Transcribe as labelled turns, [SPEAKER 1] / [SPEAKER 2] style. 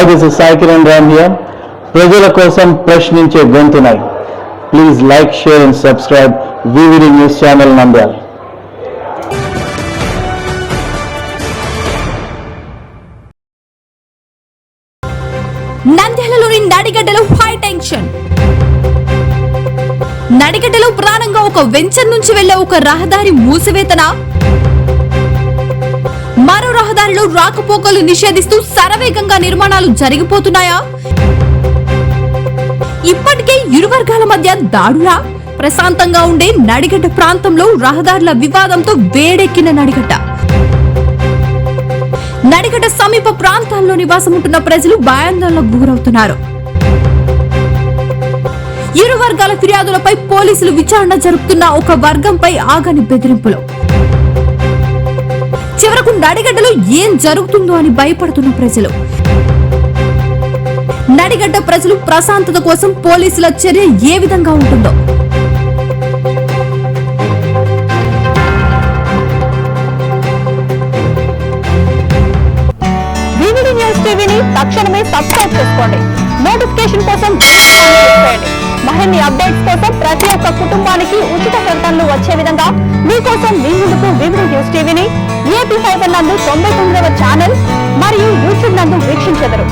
[SPEAKER 1] Hi this is Sai Kiran Ram here ప్రజల కోసం ప్రశ్నించే గొంతునై. Please like share and subscribe VVD news channel Nandyal
[SPEAKER 2] నంద్యాలలోని నడిగడ్డలో high tension నడిగడ్డలో ప్రాణంగా ఒక వెంచర్ నుంచి వెళ్ళే ఒక రహదారి మూసివేతన? మరో రాకపోకలు నిషేధిస్తూ శరవేగంగా నిర్మాణాలు జరిగిపోతున్నాయా? ఇప్పటికే ఇరు వర్గాల మధ్య దాడులా? ప్రశాంతంగా ఉండే నడిగడ్డ ప్రాంతంలో రహదారుల వివాదంతో వేడెక్కిన నడిగడ్డ. నడిగడ్డ సమీప ప్రాంతాల్లో నివాసముంటున్న ప్రజలు భయాందోళనకు గురవుతున్నారు. ఇరు వర్గాల ఫిర్యాదులపై పోలీసులు విచారణ జరుపుతున్న ఒక వర్గంపై ఆగని బెదిరింపులు. చివరకు నడిగడ్డలో ఏం జరుగుతుందో అని భయపడుతున్న ప్రజలు. నడిగడ్డ ప్రజలు ప్రశాంతత కోసం పోలీసుల చర్య ఏ విధంగా ఉంటుందో.
[SPEAKER 3] టీవీని తక్షణమే సబ్స్క్రైబ్ చేసుకోండి. నోటిఫికేషన్ కోసం మరిన్ని అప్డేట్స్ కోసం ప్రతి ఒక్క కుటుంబానికి ఉచిత ప్రకటనలు వచ్చే విధంగా మీకోసం మీ ముందుకు వివిడి న్యూస్ టీవీని ఏపీ నందు తొంభై తొమ్మిదవ ఛానల్ మరియు యూట్యూబ్ నందు వీక్షించెదరు.